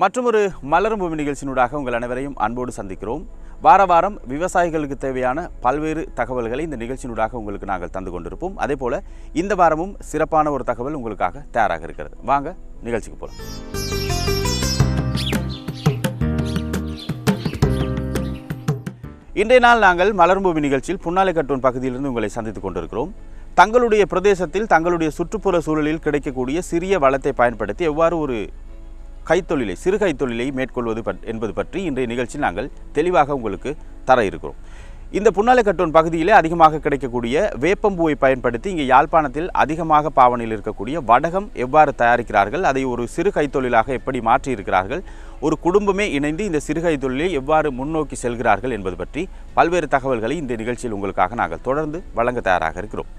மற்றும் ஒரு மலரும் பூமி நிகழ்ச்சியினூடாக உங்கள் அனைவரையும் அன்போடு சந்திக்கிறோம். வார வாரம் விவசாயிகளுக்கு தேவையான பல்வேறு தகவல்களை இந்த நிகழ்ச்சியினூடாக உங்களுக்கு நாங்கள் தந்து கொண்டிருப்போம். அதே போல இந்த வாரமும் சிறப்பான ஒரு தகவல் உங்களுக்காக தயாராக இருக்கிறது. வாங்க நிகழ்ச்சிக்கு போகலாம் இன்றைய நாள் நாங்கள் மலரும் பூமி நிகழ்ச்சியில் புன்னாலை கட்டூன் பகுதியிலிருந்து உங்களை சந்தித்துக் கொண்டிருக்கிறோம். தங்களுடைய பிரதேசத்தில் தங்களுடைய சுற்றுப்புற சூழலில் கிடைக்கக்கூடிய சிறிய வளத்தை பயன்படுத்தி எவ்வாறு ஒரு கைத்தொழிலை சிறு கைத்தொழிலை மேற்கொள்வது பட் என்பது பற்றி இன்றைய நிகழ்ச்சியில் நாங்கள் தெளிவாக உங்களுக்கு தர இருக்கிறோம். இந்த புன்னாலைக்கட்டோன் பகுதியிலே அதிகமாக கிடைக்கக்கூடிய வேப்பம்பூவை பயன்படுத்தி இங்கே யாழ்ப்பாணத்தில் அதிகமாக பாவனையில் இருக்கக்கூடிய வடகம் எவ்வாறு தயாரிக்கிறார்கள் அதை ஒரு சிறு கைத்தொழிலாக எப்படி மாற்றியிருக்கிறார்கள் ஒரு குடும்பமே இணைந்து இந்த சிறு கைத்தொழிலை எவ்வாறு முன்னோக்கி செல்கிறார்கள் என்பது பற்றி பல்வேறு தகவல்களை இந்த நிகழ்ச்சியில் உங்களுக்காக நாங்கள் தொடர்ந்து வழங்க தயாராக இருக்கிறோம்.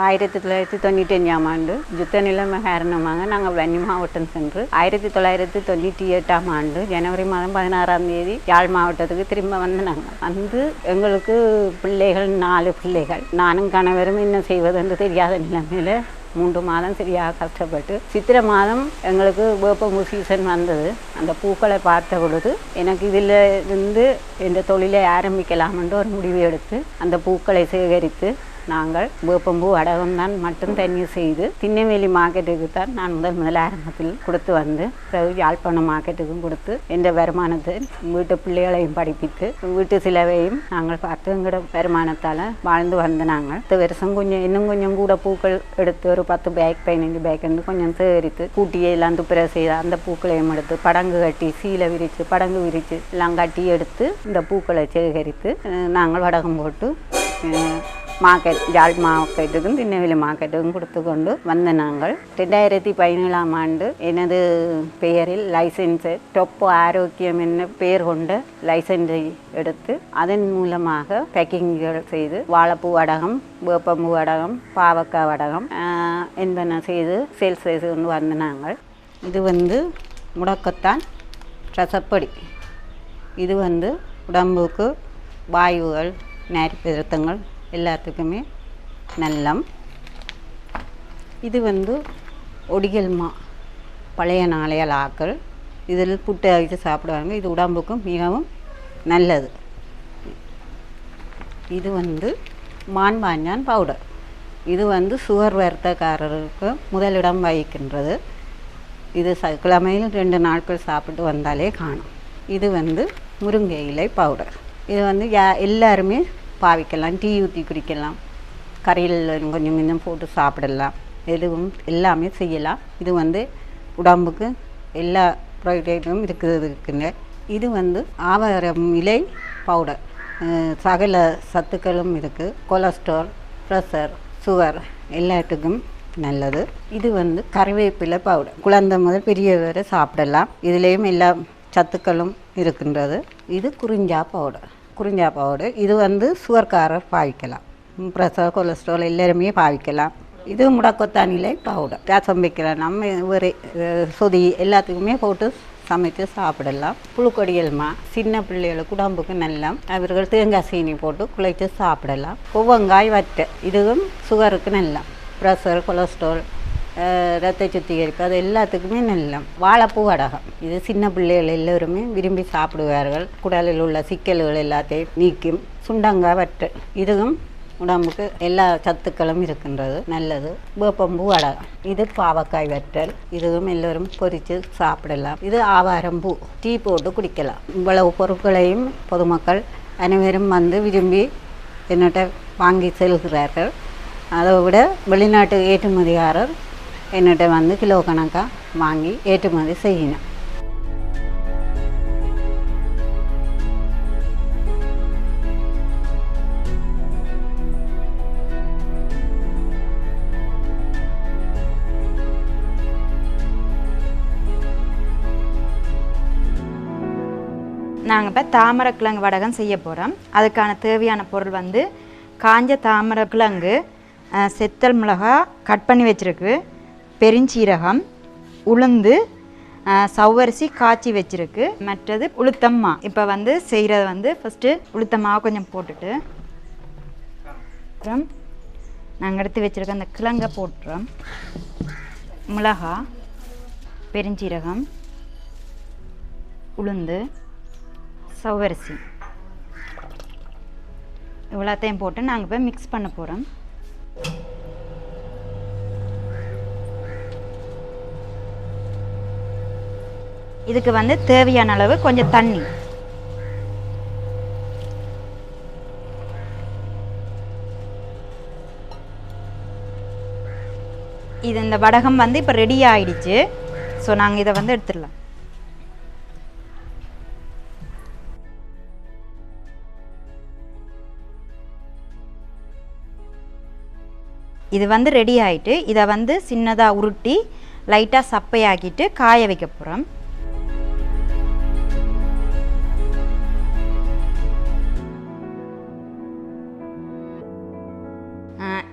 ஆயிரத்தி தொள்ளாயிரத்தி தொண்ணூற்றி அஞ்சாம் ஆண்டு யுத்த நிலைமை காரணமாக நாங்கள் வன்னி மாவட்டம் சென்று. ஆயிரத்தி தொள்ளாயிரத்தி தொண்ணூற்றி எட்டாம் ஆண்டு ஜனவரி மாதம் பதினாறாம் தேதி யாழ் மாவட்டத்துக்கு திரும்ப வந்து நாங்கள் வந்து எங்களுக்கு பிள்ளைகள் நாலு பிள்ளைகள். நானும் கணவரும் என்ன செய்வதென்று தெரியாத நிலைமையில் மூன்று மாதம் சரியாக கஷ்டப்பட்டு சித்திரை மாதம் எங்களுக்கு வேப்பம்பூ சீசன் வந்தது. அந்த பூக்களை பார்த்த பொழுது எனக்கு இதில் இருந்து இந்த தொழிலை ஆரம்பிக்கலாம்ன்ற ஒரு முடிவு எடுத்து அந்த பூக்களை சேகரித்து நாங்கள் வேப்பம்பூ அடகம் தான் மட்டும் தண்ணி செய்து திண்ணவேலி மார்க்கெட்டுக்கு தான் நான் முதல் முதல் ஆரம்பத்தில் கொடுத்து வந்து பிறகு யாழ்ப்பாணம் மார்க்கெட்டுக்கும் கொடுத்து எந்த வருமானத்தை வீட்டு பிள்ளைகளையும் படிப்பித்து வீட்டு சிலவையும் நாங்கள் பார்த்து எங்களோட வருமானத்தால் வாழ்ந்து வந்து நாங்கள். இந்த வருஷம் கொஞ்சம் இன்னும் கொஞ்சம் கூட பூக்கள் எடுத்து ஒரு பத்து பேக் பதினஞ்சு பேக் வந்து கொஞ்சம் சேகரித்து கூட்டியே எல்லாம் துப்புரை செய்து அந்த பூக்களையும் எடுத்து படங்கு கட்டி சீலை விரித்து படங்கு விரித்து எல்லாம் கட்டி எடுத்து இந்த பூக்களை சேகரித்து நாங்கள் வடகம் போட்டு அஹ், மார்க்கெட் யாழ் மார்க்கெட்டுக்கும் திண்ணவேலி மார்க்கெட்டுக்கும் கொடுத்து கொண்டு வந்த நாங்கள் ரெண்டாயிரத்தி பதினேழாம் ஆண்டு எனது பெயரில் லைசன்ஸு டொப்பு ஆரோக்கியம் என்ன பெயர் கொண்ட லைசன்ஸை எடுத்து அதன் மூலமாக பேக்கிங்குகள் செய்து வாழைப்பூ வடகம் வேப்பம்பூ வடகம் பாவக்காய் வடகம் என்பன செய்து சேல்ஸ் செய்து கொண்டு வந்த நாங்கள் இது வந்து முடக்கத்தான் ரசப்படி இது வந்து உடம்புக்கு வாயுகள் நேர்பிருத்தங்கள் எல்லாத்துக்குமே நல்லம். இது வந்து ஒடிகள் மா பழைய நாளையல் ஆக்கள். இதில் புட்டு அவித்து சாப்பிடுவாங்க. இது உடம்புக்கும் மிகவும் நல்லது. இது வந்து மான்பாஞ்சான் பவுடர். இது வந்து சுகர் வர்த்தக்காரருக்கு முதலிடம் வகிக்கின்றது. இது ச கிழமையில் ரெண்டு நாட்கள் சாப்பிட்டு வந்தாலே காணும். இது வந்து முருங்கை இலை பவுடர். இது வந்து யா எல்லாருமே பாவிக்கலாம் டீ ஊற்றி குடிக்கலாம் கரையில் கொஞ்சம் கொஞ்சம் போட்டு சாப்பிடலாம் எதுவும் எல்லாமே செய்யலாம். இது வந்து உடம்புக்கு எல்லா ப்ரோட்டீனும் இருக்குது இருக்குங்க. இது வந்து ஆவாரம் இலை பவுடர் சகல சத்துக்களும் இருக்குது கொலஸ்ட்ரால் ப்ரெஷர் சுகர் எல்லாத்துக்கும் நல்லது. இது வந்து கறிவேப்பிலை பவுடர் குழந்தை முதல் பெரிய வரை சாப்பிடலாம். இதுலேயும் எல்லா சத்துக்களும் இருக்கின்றது. இது குறிஞ்சா பவுடர் குறிஞ்சா பவுடர் இது வந்து சுகர்காரர் பாவிக்கலாம். ப்ரெஷர் கொலஸ்ட்ரால் எல்லாருமே பாவிக்கலாம். இது முடக்கொத்தானிலை பவுடர் ரசம் வைக்கிற நம்ம ஒரு சொதி எல்லாத்துக்குமே போட்டு சமைத்து சாப்பிடலாம். புழுக்கொடியல்மா சின்ன பிள்ளைகளுக்கு உடம்புக்கு நல்லா. அவர்கள் தேங்காய் சீனி போட்டு குழைத்து சாப்பிடலாம். கொவ்வங்காய் வற்ற இதுவும் சுகருக்கு நல்லா. ப்ரெஷர் கொலஸ்ட்ரால் ரத்த சுத்திகரிப்பு அது எல்லாத்துக்குமே நல்ல வாழைப்பூ வடகம் இது சின்ன பிள்ளைகள் எல்லோருமே விரும்பி சாப்பிடுவார்கள். குடலில் உள்ள சிக்கல்கள் எல்லாத்தையும் நீக்கும் சுண்டங்காய் வட்டை இதுவும் உடம்புக்கு எல்லா சத்துக்களும் இருக்கின்றது. நல்லது. வேப்பம்பூ வடகம் இது பாவக்காய் வற்றல். இதுவும் எல்லோரும் பொறித்து சாப்பிடலாம். இது ஆவாரம் பூ. டீ போட்டு குடிக்கலாம். இவ்வளவு பொருட்களையும் பொதுமக்கள் அனைவரும் வந்து விரும்பி என்னட்ட வாங்கி செல்கிறார்கள். அதை விட வெளிநாட்டு ஏற்றுமதியாளர் என்னட்ட வந்து கிலோ கணக்காக வாங்கி ஏற்றுமதி செய்யணும் நாங்கள் இப்போ தாமரைக்கிழங்கு வடகம் செய்ய போகிறோம் அதுக்கான தேவையான பொருள் வந்து காஞ்ச தாமரைக்கிழங்கு செத்தல் மிளகா கட் பண்ணி வச்சிருக்கு பெருஞ்சீரகம் உளுந்து சவ்வரிசி காய்ச்சி வச்சிருக்கு. மற்றது உளுத்தம்மா. இப்போ வந்து செய்கிறது வந்து ஃபஸ்ட்டு உளுத்தம்மாவை கொஞ்சம் போட்டுட்டு அப்புறம் நாங்கள் எடுத்து வச்சுருக்க அந்த கிழங்கை போட்டுறோம். மிளகா பெருஞ்சீரகம் உளுந்து சவ்வரிசி. இவ்வளோத்தையும் போட்டு நாங்கள் போய் மிக்ஸ் பண்ண போகிறோம் இதுக்கு வந்து தேவையான அளவு கொஞ்சம் தண்ணி. இது இந்த வடகம் வந்து இப்போ ரெடி ஆயிடுச்சு. ஸோ நாங்கள் இதை வந்து எடுத்துடலாம். இது வந்து ரெடி ஆகிட்டு இதை வந்து சின்னதாக உருட்டி லைட்டாக சப்பையாக்கிட்டு காய வைக்க போகிறோம்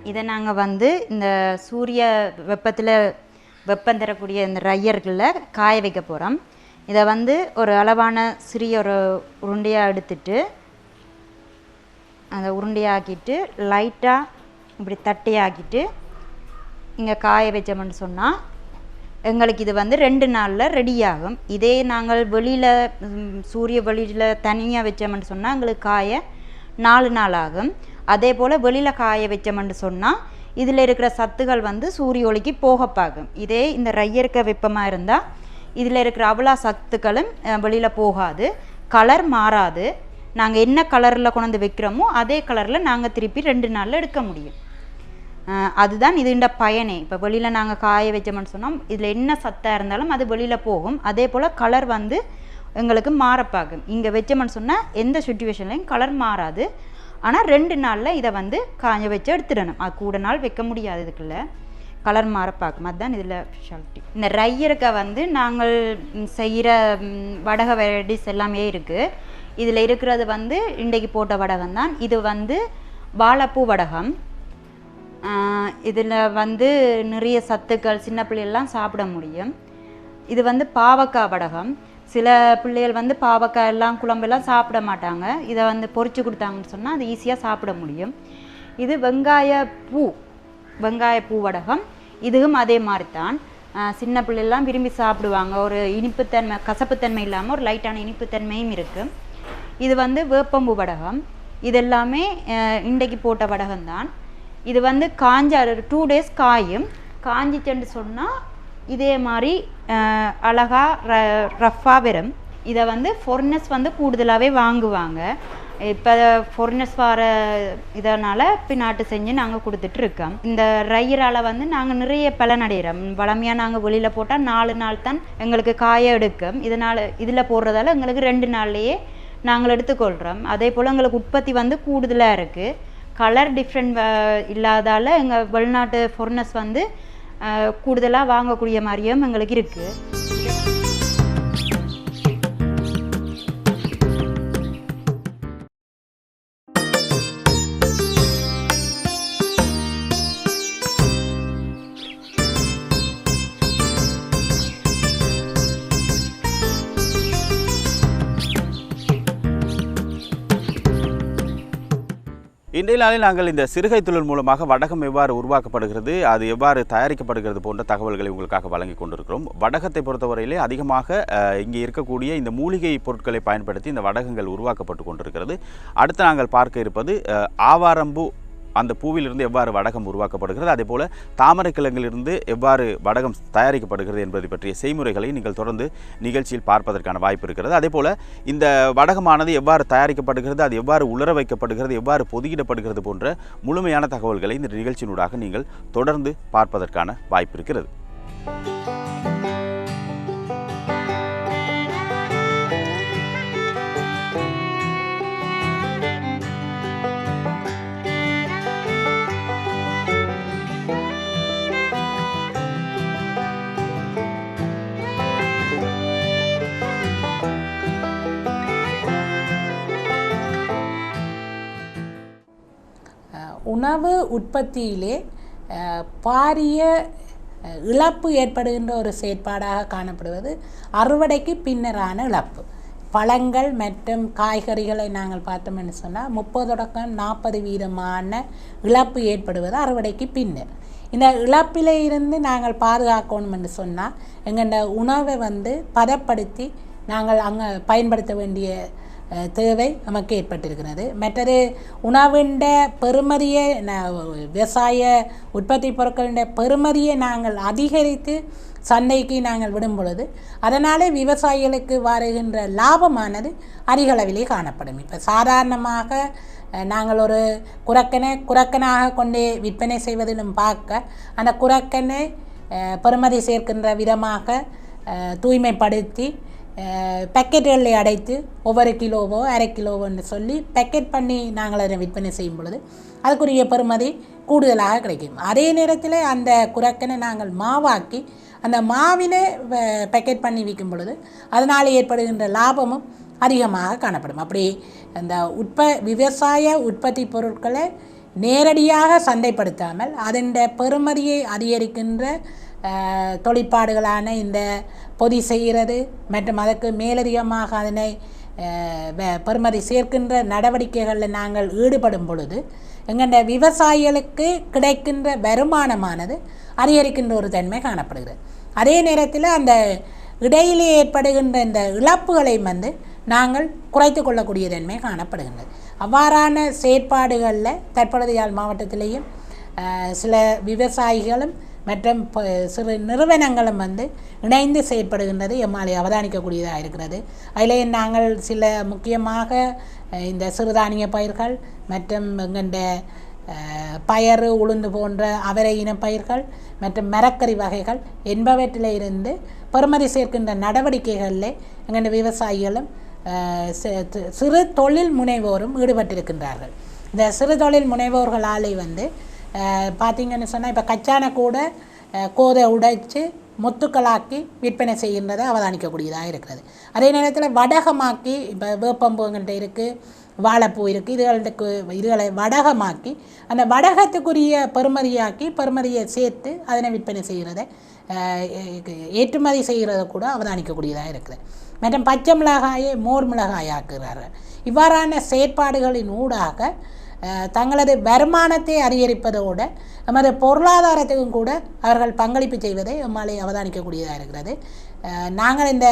இதை நாங்கள் வந்து இந்த சூரிய வெப்பத்தில் வெப்பம் தரக்கூடிய இந்த ரையர்களில் காய வைக்க போகிறோம் இதை வந்து ஒரு அளவான சிறிய ஒரு உருண்டையாக எடுத்துட்டு அதை உருண்டையாக்கிட்டு லைட்டாக இப்படி தட்டையாக்கிட்டு இங்கே காய வச்சோம்னு சொன்னால் எங்களுக்கு இது வந்து ரெண்டு நாளில் ரெடி ஆகும். இதே நாங்கள் வெளியில் சூரிய வெளியில் தனியாக வச்சோம்னு சொன்னால் எங்களுக்கு காய நாலு நாள் ஆகும். அதே போல் வெளியில் காய வச்சோம்னு சொன்னால் இதில் இருக்கிற சத்துகள் வந்து சூரிய ஒளிக்கு போக பார்க்கும் இதே இந்த ரையர்க்க வெப்பமாக இருந்தால் இதில் இருக்கிற அவ்வளோ சத்துக்களும் வெளியில் போகாது. கலர் மாறாது. நாங்கள் என்ன கலரில் கொண்டு வந்து வைக்கிறோமோ அதே கலரில் நாங்கள் திருப்பி ரெண்டு நாளில் எடுக்க முடியும். அதுதான் இதுண்ட பயனே. இப்போ வெளியில் நாங்கள் காய வச்சோம்னு சொன்னோம் இதில் என்ன சத்தாக இருந்தாலும் அது வெளியில் போகும். அதே போல் கலர் வந்து எங்களுக்கு மாறப்பாகும். இங்கே வச்சோம்னு சொன்னால் எந்த சுச்சுவேஷன்லையும் கலர் மாறாது. ஆனால் ரெண்டு நாளில் இதை வந்து காய வச்சு எடுத்துடணும். அது கூட நாள் வைக்க முடியாது இதுக்குள்ள. கலர் மாறப்பாக்கும் அதுதான் இதில் ஸ்பெஷாலிட்டி இந்த ரையருக்கை வந்து நாங்கள் செய்கிற வடக வெரைட்டிஸ் எல்லாமே இருக்குது இதில் இருக்கிறது வந்து இன்றைக்கு போட்ட வடகம் தான். இது வந்து வாழைப்பூ வடகம். இதில் வந்து நிறைய சத்துக்கள் சின்ன பிள்ளைகள்லாம் சாப்பிட முடியும். இது வந்து பாவக்காய் வடகம். சில பிள்ளைகள் வந்து பாவக்காய் எல்லாம் குழம்பெல்லாம் சாப்பிட மாட்டாங்க. இதை வந்து பொறிச்சு கொடுத்தாங்கன்னு சொன்னால் அது ஈஸியாக சாப்பிட முடியும். இது வெங்காய பூ வெங்காய பூ வடகம். இதுவும் அதே மாதிரி தான் சின்ன பிள்ளைலாம் விரும்பி சாப்பிடுவாங்க. ஒரு இனிப்புத்தன்மை கசப்புத்தன்மை இல்லாமல் ஒரு லைட்டான இனிப்புத்தன்மையும் இருக்குது இது வந்து வேப்பம்பூ வடகம். இது எல்லாமே இன்றைக்கு போட்ட வடகம் தான் இது வந்து காஞ்ச டூ டேஸ் காயும். காஞ்சிச்சேன்னு சொன்னால் இதே மாதிரி அழகாக அழகா ர ரஃப்பாக வரும் இதை வந்து ஃபொர்னஸ் வந்து கூடுதலாகவே வாங்குவாங்க. இப்போ ஃபொர்னஸ் வர இதனால் பின்னாட்டு செஞ்சு நாங்கள் கொடுத்துட்டு இருக்கோம். இந்த ரையரால் வந்து நாங்கள் நிறைய பலன் அடைகிறோம் வளமையாக நாங்கள் வெளியில் போட்டால் நாலு நாள் தான் எங்களுக்கு காய எடுக்கும். இதனால் இதில் போடுறதால எங்களுக்கு ரெண்டு நாள்லேயே நாங்கள் எடுத்துக்கொள்கிறோம். அதே போல் எங்களுக்கு உற்பத்தி வந்து கூடுதலாக இருக்குது கலர் டிஃப்ரெண்ட் இல்லாதால் எங்கள் வெளிநாட்டு ஃபொர்னஸ் வந்து கூடுதலாக வாங்கக்கூடிய மாதிரியும் எங்களுக்கு இருக்குது இன்றைய நாளில் நாங்கள் இந்த சிறுகை தொழில் மூலமாக வடகம் எவ்வாறு உருவாக்கப்படுகிறது அது எவ்வாறு தயாரிக்கப்படுகிறது போன்ற தகவல்களை உங்களுக்காக வழங்கி கொண்டிருக்கிறோம். வடகத்தை பொறுத்தவரையிலே அதிகமாக இங்கே இருக்கக்கூடிய இந்த மூலிகை பொருட்களை பயன்படுத்தி இந்த வடகங்கள் உருவாக்கப்பட்டு கொண்டிருக்கிறது. அடுத்து நாங்கள் பார்க்க இருப்பது ஆவாரம்பு ஆவாரம்பூ அந்த பூவிலிருந்து எவ்வாறு வடகம் உருவாக்கப்படுகிறது அதே போல் தாமரை கிழங்கிலிருந்து எவ்வாறு வடகம் தயாரிக்கப்படுகிறது என்பதை பற்றிய செய்முறைகளை நீங்கள் தொடர்ந்து நிகழ்ச்சியில் பார்ப்பதற்கான வாய்ப்பு இருக்கிறது. அதே போல் இந்த வடகமானது எவ்வாறு தயாரிக்கப்படுகிறது அது எவ்வாறு உலர வைக்கப்படுகிறது எவ்வாறு பொதுகிடப்படுகிறது போன்ற முழுமையான தகவல்களை இந்த நிகழ்ச்சியினூடாக நீங்கள் தொடர்ந்து பார்ப்பதற்கான வாய்ப்பு இருக்கிறது. உணவு உற்பத்தியிலே பாரிய இழப்பு ஏற்படுகின்ற ஒரு செயற்பாடாக காணப்படுவது அறுவடைக்கு பின்னரான இழப்பு. பழங்கள் மற்றும் காய்கறிகளை நாங்கள் பார்த்தோம்னு சொன்னால் முப்பது தொடக்கம் நாற்பது வீதமான இழப்பு ஏற்படுவது அறுவடைக்கு பின்னர். இந்த இழப்பிலே இருந்து நாங்கள் பாதுகாக்கணும்னு சொன்னால் எங்களோட உணவை வந்து பதப்படுத்தி நாங்கள் அங்கே பயன்படுத்த வேண்டிய தேவை நமக்கு ஏற்பட்டிருக்கிறது. மற்றது உணவுண்ட பெருமதியை ந- விவசாய உற்பத்தி பொருட்களின் பெருமதியை நாங்கள் அதிகரித்து சந்தைக்கு நாங்கள் விடும் பொழுது அதனாலே விவசாயிகளுக்கு வருகின்ற லாபமானது அதிகளவிலே காணப்படும். இப்போ சாதாரணமாக நாங்கள் ஒரு குரக்கனை குரக்கனாக கொண்டே விற்பனை செய்வதிலும் பார்க்க அந்த குரக்கனை பெருமதி பெறுமதி சேர்க்கின்ற விதமாக தூய்மைப்படுத்தி பேக்கெட்டுகளில் அடைத்து ஒவ்வொரு கிலோவோ அரை கிலோவோன்னு சொல்லி பேக்கெட் பண்ணி நாங்கள் அதை விற்பனை செய்யும் பொழுது அதுக்குரிய பெறுமதி கூடுதலாக கிடைக்கும். அதே நேரத்தில் அந்த குரக்கனை நாங்கள் மாவாக்கி அந்த மாவினை பேக்கெட் பண்ணி விற்கும் பொழுது அதனால் ஏற்படுகின்ற லாபமும் அதிகமாக காணப்படும். அப்படி அந்த உற்ப விவசாய உற்பத்தி பொருட்களை நேரடியாக சந்தைப்படுத்தாமல் அதன் பெறுமதியை அதிகரிக்கின்ற தொழிற்பாடுகளான இந்த பொதி செய்கிறது மற்றும் அதற்கு மேலதிகமாக அதனை பெறுமதி சேர்க்கின்ற நடவடிக்கைகளில் நாங்கள் ஈடுபடும் பொழுது எங்கள்ட விவசாயிகளுக்கு கிடைக்கின்ற வருமானமானது அதிகரிக்கின்ற ஒரு தன்மை காணப்படுகிறது. அதே நேரத்தில் அந்த இடையிலே ஏற்படுகின்ற இந்த இழப்புகளை வந்து நாங்கள் குறைத்து கொள்ளக்கூடிய தன்மை காணப்படுகின்றது. அவ்வாறான செயற்பாடுகளில் தற்பொழுது யாழ் மாவட்டத்திலேயும் சில விவசாயிகளும் மற்றும் ப- சிறு நிறுவனங்களும் வந்து இணைந்து செயற்படுகின்றது எம்மாலே அவதானிக்கக்கூடியதாக இருக்கிறது. அதிலே நாங்கள் சில முக்கியமாக இந்த சிறுதானிய பயிர்கள் மற்றும் எங்கண்ட பயறு உளுந்து போன்ற அவரை இனப்பயிர்கள் மற்றும் மரக்கறி வகைகள் என்பவற்றில் இருந்து பெறுமதி சேர்க்கின்ற நடவடிக்கைகளில் எங்கள் விவசாயிகளும் சிறு தொழில் முனைவோரும் ஈடுபட்டிருக்கின்றார்கள். இந்த சிறு தொழில் முனைவோர்களாலே வந்து பார்த்தீங்கன்னு சொன்னால் இப்போ கச்சானை கூட கோதை உடைச்சு முத்துக்களாக்கி விற்பனை செய்கின்றதை அவதானிக்கக்கூடியதாக இருக்கிறது. அதே நேரத்தில் வடகமாக்கி இப்போ வேப்பம்பூங்கிட்ட இருக்குது வாழைப்பூ இருக்குது இதுகளுக்கு இதுகளை வடகமாக்கி அந்த வடகத்துக்குரிய பெருமதியாக்கி பெருமதியை சேர்த்து அதனை விற்பனை செய்கிறத ஏற்றுமதி செய்கிறத கூட அவதானிக்கக்கூடியதாக இருக்குது. மற்றும் பச்சை மிளகாயை மோர் மிளகாய் ஆக்குகிறார்கள் இவ்வாறான செயற்பாடுகளின் ஊடாக தங்களது வருமானத்தை அதிகரிப்பதோடு நமது பொருளாதாரத்துக்கும் கூட அவர்கள் பங்களிப்பு செய்வதை நம்மாலே அவதானிக்கக்கூடியதாக இருக்கிறது. நாங்கள் இந்த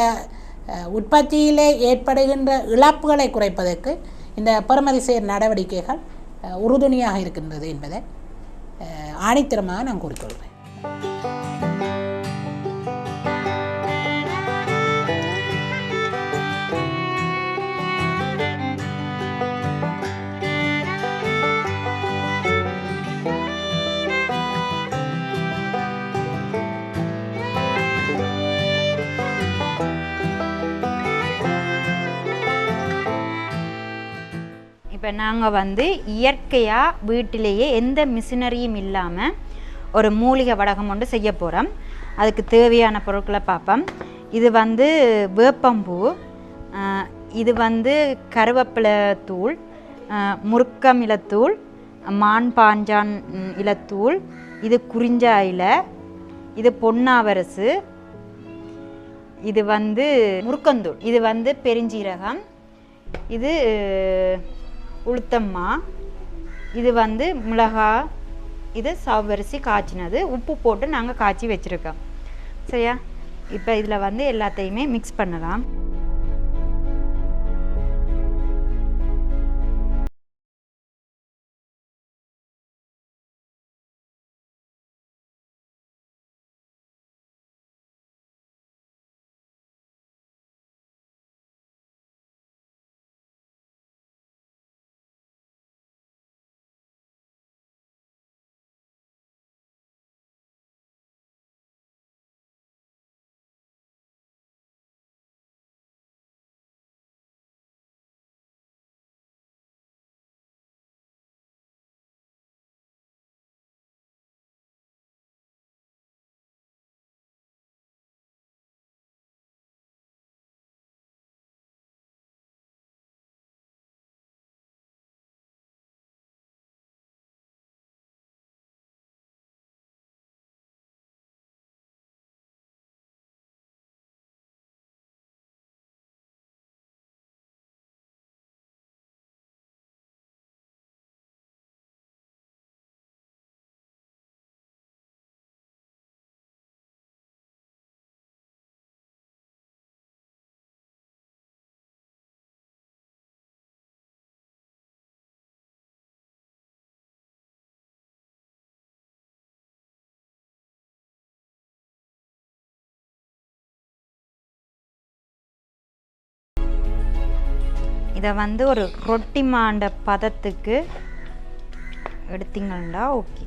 உற்பத்தியிலே ஏற்படுகின்ற இழப்புகளை குறைப்பதற்கு இந்த பெறுமதி சேர் நடவடிக்கைகள் உறுதுணையாக இருக்கின்றது என்பதை அஹ், ஆணித்தரமாக நான் கூறிக்கொள்கிறேன். இப்போ நாங்கள் வந்து இயற்கையாக வீட்டிலேயே எந்த மிஷினரியும் இல்லாமல் ஒரு மூலிகை வடகம் ஒன்று செய்ய போகிறோம் அதுக்கு தேவையான பொருட்களை பார்ப்போம். இது வந்து வேப்பம்பூ இது வந்து கருவேப்பிலை தூள் முறுக்கம் முருக்கம் இலத்தூள் மான் பாஞ்சான் இலத்தூள் இது குறிஞ்சா இலை இது பொன்னாவரசு இது வந்து முருக்கந்தூள் இது வந்து பெருஞ்சீரகம் இது உளுத்தம்மா இது வந்து மிளகா இது சவரிசி காய்ச்சினது. உப்பு போட்டு நாங்கள் காய்ச்சி வச்சுருக்கோம். சரியா? இப்போ இதில் வந்து எல்லாத்தையுமே மிக்ஸ் பண்ணலாம். இதை வந்து ஒரு ரொட்டி மாண்ட பதத்துக்கு எடுத்தீங்கன்னா ஓகே.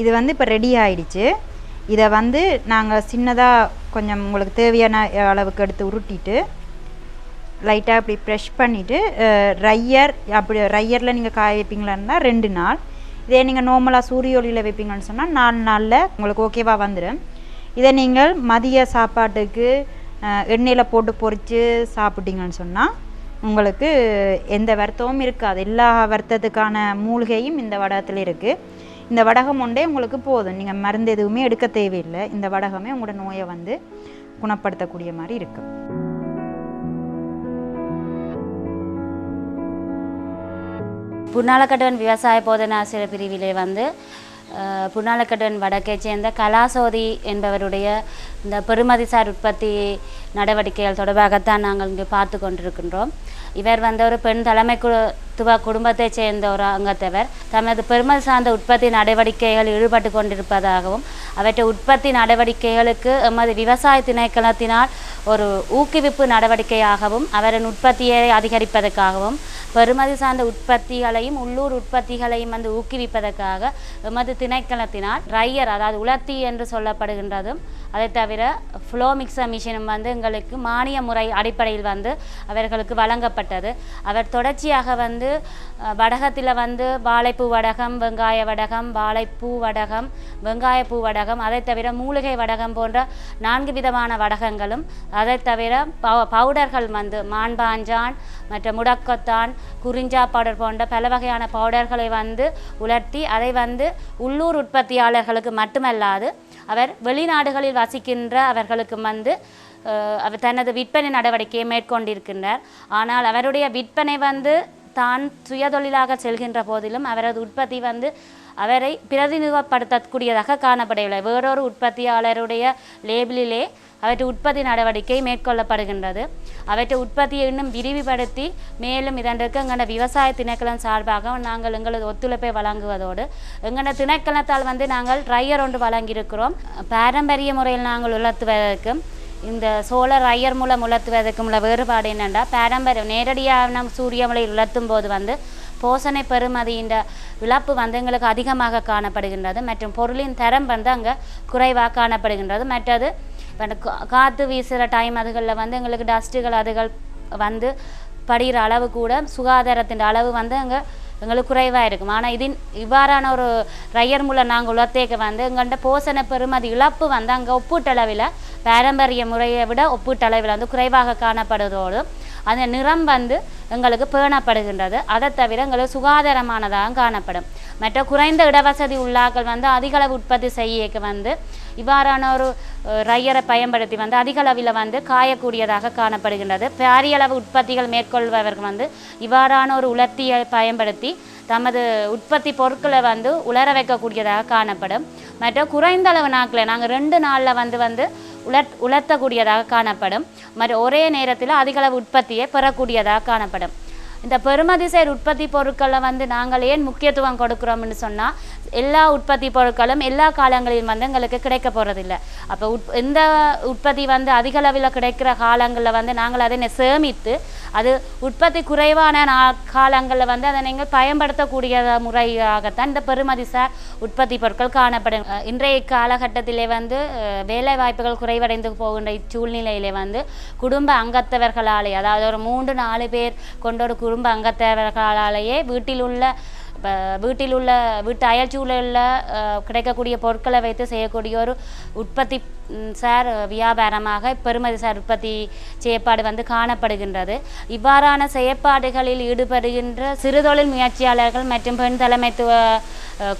இது வந்து இப்போ ரெடி ஆயிடுச்சு. இதை வந்து நாங்கள் சின்னதாக கொஞ்சம் உங்களுக்கு தேவையான அளவுக்கு எடுத்து உருட்டிட்டு லைட்டாக இப்படி ப்ரெஷ் பண்ணிவிட்டு ரையர் அப்படி ரையரில் நீங்கள் காய வைப்பீங்களான்னா ரெண்டு நாள். இதே நீங்கள் நார்மலாக சூரிய ஒளியில் வைப்பீங்கன்னு சொன்னால் நாலு நாளில் உங்களுக்கு ஓகேவாக வந்துடும் இதை நீங்கள் மதிய சாப்பாட்டுக்கு எண்ணெயில் போட்டு பொறித்து சாப்பிட்டீங்கன்னு சொன்னால் உங்களுக்கு எந்த வருத்தமும் இருக்காது. எல்லா வருத்தத்துக்கான மூலிகையும் இந்த வடகத்தில் இருக்குது இந்த வடகம் ஒன்றே உங்களுக்கு போதும். நீங்கள் மருந்து எதுவுமே எடுக்க தேவையில்லை. இந்த வடகமே உங்களோட நோயை வந்து குணப்படுத்தக்கூடிய மாதிரி இருக்குது புன்னாலக்கட்டுவன் விவசாய போதனாசிரியர் பிரிவிலே வந்து அஹ், வடக்கை சேர்ந்த கலாசோதி என்பவருடைய இந்த பெருமதிசார் உற்பத்தி நடவடிக்கைகள் தொடர்பாகத்தான் நாங்கள் இங்கு பார்த்து கொண்டிருக்கின்றோம். இவர் வந்து ஒரு பெண் தலைமை குழுத்துவ குடும்பத்தைச் சேர்ந்த ஒரு அங்கத்தவர். தமது பெருமதி சார்ந்த உற்பத்தி நடவடிக்கைகள் ஈடுபட்டு கொண்டிருப்பதாகவும் அவற்றை உற்பத்தி நடவடிக்கைகளுக்கு எமது விவசாய திணைக்களத்தினால் ஒரு ஊக்குவிப்பு நடவடிக்கையாகவும் அவரின் உற்பத்தியை அதிகரிப்பதற்காகவும் பெருமதி சார்ந்த உற்பத்திகளையும் உள்ளூர் உற்பத்திகளையும் வந்து ஊக்குவிப்பதற்காக எமது திணைக்களத்தினால் ட்ரையர் அதாவது உலர்த்தி என்று சொல்லப்படுகின்றதும் அதை தவிர ஃப்ளோ மிக்சர் மிஷினும் வந்து எங்களுக்கு மானிய முறை அடிப்படையில் வந்து அவர்களுக்கு வழங்கப்பட்டது. அவர் தொடர்ச்சியாக வந்து வடகத்தில் வந்து வாழைப்பூ வடகம் வெங்காய வடகம் வாழைப்பூ வடகம் வெங்காயப்பூ வடகம் அதை தவிர மூலிகை வடகம் போன்ற நான்கு விதமான வடகங்களும் அதை தவிர பவு- பவுடர்கள் வந்து மான்பாஞ்சான் மற்ற முடக்கத்தான் குறிஞ்சா பவுடர் போன்ற பல வகையான பவுடர்களை வந்து உலர்த்தி அதை வந்து உள்ளூர் உற்பத்தியாளர்களுக்கு மட்டுமல்லாது அவர் வெளிநாடுகளில் வசிக்கின்ற அவர்களுக்கு வந்து அவர் தனது விற்பனை நடவடிக்கையை மேற்கொண்டிருக்கின்றார். ஆனால் அவருடைய விற்பனை வந்து தான் சுயதொழிலாக செல்கின்ற போதிலும் அவரது உற்பத்தி வந்து அவரை பிரதிநிதிப்படுத்தக்கூடியதாக காணப்படவில்லை. வேறொரு உற்பத்தியாளருடைய லேபிளிலே அவற்றை உற்பத்தி நடவடிக்கை மேற்கொள்ளப்படுகின்றது. அவற்றை உற்பத்தியை இன்னும் விரிவுபடுத்தி மேலும் இதற்கு எங்களோட விவசாய திணைக்களம் சார்பாக நாங்கள் எங்களது ஒத்துழைப்பை வழங்குவதோடு எங்களோட திணைக்களத்தால் வந்து நாங்கள் ட்ரையர் ஒன்று வழங்கியிருக்கிறோம். பாரம்பரிய முறையில் நாங்கள் உலர்த்துவதற்கும் இந்த சோலார் ஐயர் மூலம் உலர்த்துவதற்கும் உள்ள வேறுபாடு என்னென்னா பாரம்பரியம் நேரடியாக நம் சூரிய முறையில் உலர்த்தும் போது வந்து போசனை பெறுமதியின் இழப்பு வந்து எங்களுக்கு அதிகமாக காணப்படுகின்றது. மற்றும் பொருளின் தரம் வந்து அங்கே குறைவாக காணப்படுகின்றது. மற்றது கா- காற்று வீசுகிற டைம் அதுகளில் வந்து எங்களுக்கு டஸ்ட்டுகள் அதுகள் வந்து படிகிற அளவு கூட சுகாதாரத்தின் அளவு வந்து அங்கே எங்களுக்கு குறைவாக இருக்கும். ஆனால் இதின் இவ்வாறான ஒரு ரையர் மூலம் நாங்கள் உலர்த்தேக்க வந்து எங்கள்கிட்ட போசன பெறுமதி இழப்பு வந்து அங்கே ஒப்பீட்டளவில் பாரம்பரிய முறையை விட ஒப்பீட்டளவில் வந்து குறைவாக காணப்படுவதோடு அந்த நிறம் வந்து எங்களுக்கு பேணப்படுகின்றது. அதை தவிர எங்களுக்கு சுகாதாரமானதாக காணப்படும். மற்ற குறைந்த இடவசதி உள்ளாக்கள் வந்து அதிகளவு உற்பத்தி செய்யக்க வந்து இவ்வாறான ஒரு அஹ், ரையரை பயன்படுத்தி வந்து அதிக அளவில் வந்து காயக்கூடியதாக காணப்படுகின்றது. பாரிய அளவு உற்பத்திகள் மேற்கொள்பவர்கள் வந்து இவ்வாறான ஒரு உலர்த்தியை பயன்படுத்தி தமது உற்பத்தி பொருட்களை வந்து உலர வைக்கக்கூடியதாக காணப்படும். மற்ற குறைந்த அளவு நாட்களில் நாங்கள் ரெண்டு நாளில் வந்து வந்து உலர் உலர்த்தக்கூடியதாக காணப்படும். மற்றும் ஒரே நேரத்தில் அதிக அளவு உற்பத்தியை பெறக்கூடியதாக காணப்படும். இந்த பெருமதி செயல் உற்பத்தி பொருட்களை வந்து நாங்கள் ஏன் முக்கியத்துவம் கொடுக்குறோம்னு சொன்னால் எல்லா உற்பத்தி பொருட்களும் எல்லா காலங்களிலும் வந்து எங்களுக்கு கிடைக்க போகிறதில்ல அப்போ உட் எந்த உற்பத்தி வந்து அதிக அளவில் கிடைக்கிற காலங்களில் வந்து நாங்கள் அதை சேமித்து அது உற்பத்தி குறைவான நா காலங்களில் வந்து அதை நீங்கள் பயன்படுத்தக்கூடிய முறையாகத்தான் இந்த பெருமதி சார் உற்பத்தி பொருட்கள் காணப்படும். இன்றைய காலகட்டத்திலே வந்து வேலை வாய்ப்புகள் குறைவடைந்து போகின்ற இச்சூழ்நிலையிலே வந்து குடும்ப அங்கத்தவர்களாலே அதாவது ஒரு மூன்று நாலு பேர் கொண்ட ஒரு குடும்ப அங்கத்தவர்களாலேயே வீட்டில் உள்ள வீட்டில் உள்ள வீட்டு அயற்சூழலில் கிடைக்கக்கூடிய பொருட்களை வைத்து செய்யக்கூடிய ஒரு உற்பத்தி சார் வியாபாரமாக பெருமதி சார் உற்பத்தி செயற்பாடு வந்து காணப்படுகின்றது. இவ்வாறான செயற்பாடுகளில் ஈடுபடுகின்ற சிறுதொழில் முயற்சியாளர்கள் மற்றும் பெண் தலைமைத்துவ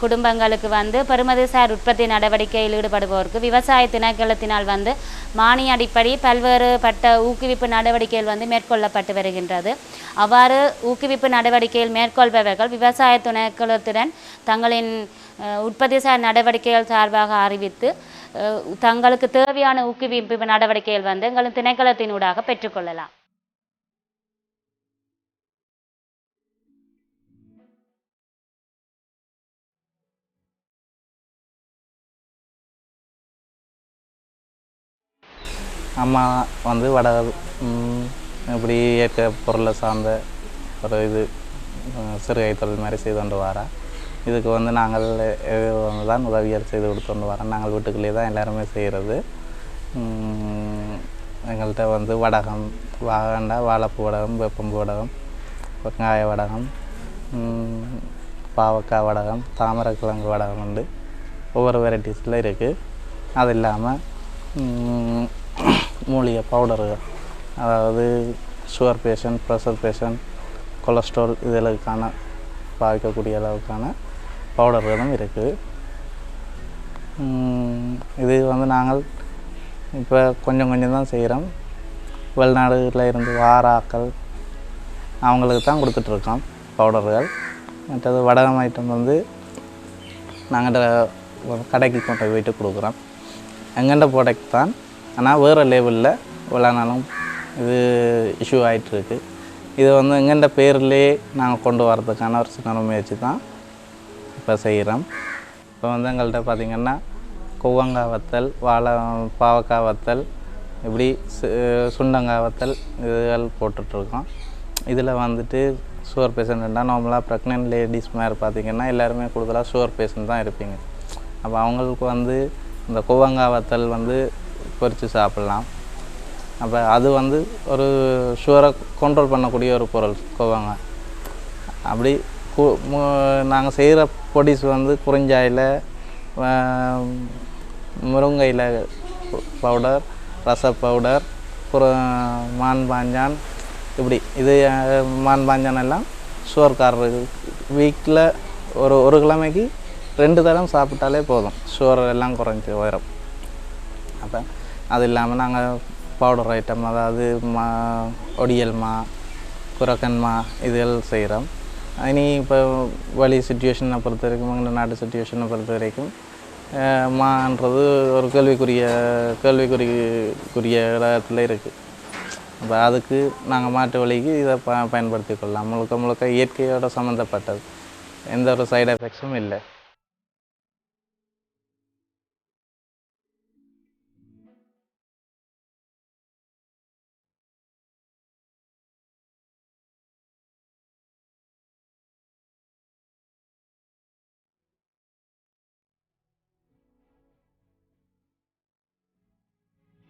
குடும்பங்களுக்கு வந்து பெருமதி சார் உற்பத்தி நடவடிக்கையில் ஈடுபடுபவருக்கு விவசாய திணைக்களத்தினால் வந்து மானிய அடிப்படை பல்வேறு பட்ட ஊக்குவிப்பு நடவடிக்கைகள் வந்து மேற்கொள்ளப்பட்டு வருகின்றது. அவ்வாறு ஊக்குவிப்பு நடவடிக்கையில் மேற்கொள்பவர்கள் விவசாய திணைக்களத்துடன் தங்களின் உற்பத்தி சார் நடவடிக்கைகள் சார்பாக அறிவித்து தங்களுக்கு தேவையான ஊக்குவிப்பு நடவடிக்கைகள் வந்து எங்கள் திணைக்களத்தினூடாக பெற்றுக்கொள்ளலாம். அம்மா வந்து வடை இப்படி இயற்கை பொருளை சார்ந்த ஒரு இது சிறுகை தொழில் மாதிரி செய்து கொண்டு வரா. இதுக்கு வந்து நாங்கள் தான் உதவியர் செய்து கொடுத்துட்டு வரோம். நாங்கள் வீட்டுக்குள்ளேயே தான் எல்லாருமே செய்கிறது. எங்கள்கிட்ட வந்து வடகம் வாகண்டா வாழைப்பூ வடகம் வேப்பம்பூ வடகம் வெங்காய வடகம் பாவக்காய் வடகம் தாமரைக்கிழங்கு வடகம் உண்டு. ஒவ்வொரு வெரைட்டிஸில் இருக்குது அது இல்லாமல் மூலிகை பவுடர்கள் அதாவது sugar patient pressure patient cholesterol இதெல்லாம் பாதிக்கக்கூடிய அளவுக்கான பவுடர்களும் இருக்குது இது வந்து நாங்கள் இப்போ கொஞ்சம் கொஞ்சம் தான் செய்கிறோம் வெளிநாடுகளில் இருந்து வாராக்கள் அவங்களுக்கு தான் கொடுத்துட்ருக்கோம் பவுடர்கள் மற்றது வடகம் ஐட்டம் வந்து நாங்கள் கடைக்கு கொண்டு போயிட்டு கொடுக்குறோம். எங்கள்கிட்ட ப்ராடக்ட் தான். ஆனால் வேறு லெவலில் இவ்வளோ இது இஷ்யூ ஆகிட்டுருக்கு இது வந்து எங்கள்கிட்ட பேர்லேயே நாங்கள் கொண்டு வரதுக்கான ஒரு சின்ன முயற்சி தான். இப்போ செய்கிறோம். இப்போ வந்து எங்கள்கிட்ட பார்த்திங்கன்னா கொவ்வங்காய் வத்தல் வாழை பாவக்காய் வத்தல் இப்படி சு- சுண்டங்காய் வத்தல் இதுகள் போட்டுட்ருக்கோம். இதில் வந்துட்டு சுகர் பேஷண்ட்னா நார்மலாக ப்ரெக்னென்ட் லேடிஸ் மாதிரி பார்த்திங்கன்னா எல்லாருமே கூடுதலாக சுகர் பேஷண்ட் தான் இருப்பீங்க. அப்போ அவங்களுக்கு வந்து இந்த கொவ்வங்காய் வத்தல் வந்து பொரித்து சாப்பிட்லாம். அப்போ அது வந்து ஒரு சுகரை கண்ட்ரோல் பண்ணக்கூடிய ஒரு பொருள் கொவ்வங்காய் அப்படி நாங்கள் செய்கிற பொடிஸ் வந்து குறிஞ்சாயில் முருங்கையில் பவுடர் ரச பவுடர் அப்புறம் மான் பாஞ்சான் இப்படி. இது மான் பாஞ்சான் எல்லாம் சுகர்காரருக்கு வீக்கில் ஒரு ஒரு கிழமைக்கு ரெண்டு தரம் சாப்பிட்டாலே போதும். சுகர் எல்லாம் குறைஞ்சி உயரும். அப்போ அது இல்லாமல் நாங்கள் பவுடர் ஐட்டம் அதாவது மா ஒடியல் மா குரக்கன் மா இதுகள் செய்கிறோம் இனி இப்போ வழி சுச்சுவேஷனை பொறுத்த வரைக்கும் எங்கள் நாட்டு சுச்சுவேஷனை பொறுத்த வரைக்கும் மான்றது ஒரு கேள்விக்குரிய கேள்விக்குறிக்குரிய இடத்துல இருக்குது அப்போ அதுக்கு நாங்கள் மாட்டு வழிக்கு இதை ப பயன்படுத்தி கொள்ளலாம் முழுக்க முழுக்க இயற்கையோட சம்மந்தப்பட்டது எந்த ஒரு சைடு எஃபெக்ட்ஸும் இல்லை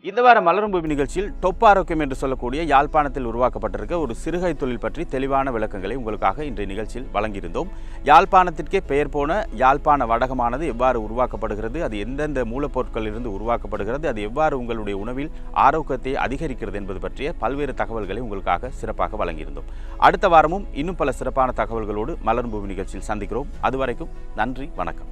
இந்த வார மலரும் பூமி நிகழ்ச்சியில் டொப் ஆரோக்கியம் என்று சொல்லக்கூடிய யாழ்ப்பாணத்தில் உருவாக்கப்பட்டிருக்க ஒரு சிறுகை தொழில் பற்றி தெளிவான விளக்கங்களை உங்களுக்காக இன்றைய நிகழ்ச்சியில் வழங்கியிருந்தோம். யாழ்ப்பாணத்திற்கே பெயர் போன யாழ்ப்பாண வடகமானது எவ்வாறு உருவாக்கப்படுகிறது அது எந்தெந்த மூலப்பொருட்களிலிருந்து உருவாக்கப்படுகிறது அது எவ்வாறு உங்களுடைய உணவில் ஆரோக்கியத்தை அதிகரிக்கிறது என்பது பற்றிய பல்வேறு தகவல்களை உங்களுக்காக சிறப்பாக வழங்கியிருந்தோம். அடுத்த வாரமும் இன்னும் பல சிறப்பான தகவல்களோடு மலரும் பூமி நிகழ்ச்சியில் சந்திக்கிறோம். அதுவரைக்கும் நன்றி வணக்கம்.